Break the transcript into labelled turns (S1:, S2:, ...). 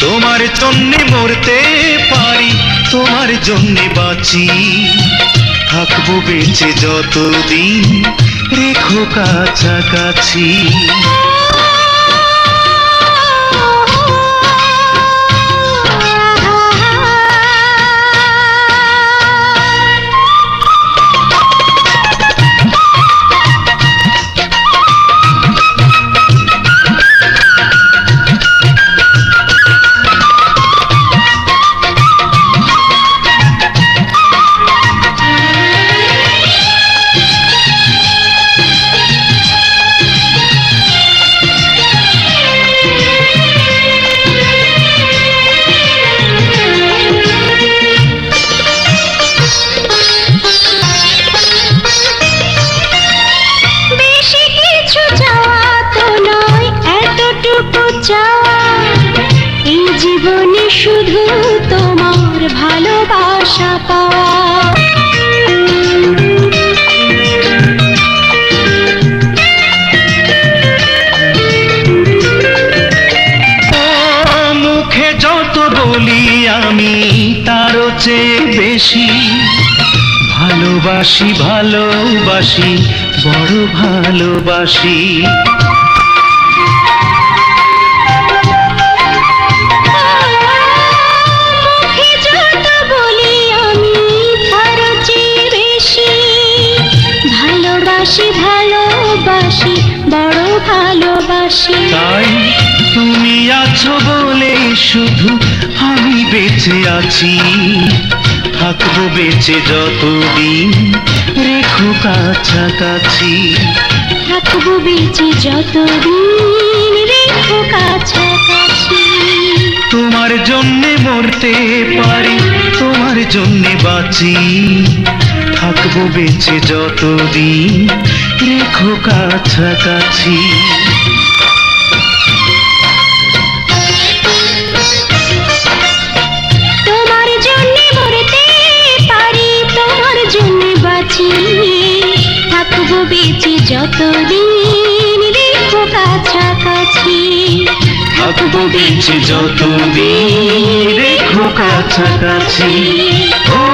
S1: তোমার জন্যে মরতে পারি তোমার জন্যে বাঁচি। থাকব বেঁচে যতদিন রেখো কাছাকাছি।
S2: ভালোবাসা পাওয়া।
S1: মুখে যত বলি আমি তারও চেয়ে বেশি। ভালোবাসি ভালোবাসি বড় ভালোবাসি। তাই তুমি আছো বলে শুধু আমি বেঁচে আছি। থাকব বেঁচে যতদিন রেখো কাছাকাছি।
S2: থাকব বেঁচে যতদিন রেখো কাছাকাছি।
S1: তোমার জন্যে মরতে পারি তোমার জন্যে বাঁচি। থাকব বেঁচে যতদিন রেখো কাছাকাছি।
S2: যতদিন রেখো কাছাকাছি
S1: থাকব বেঁচে যতদিন রেখো কাছাকাছি। ও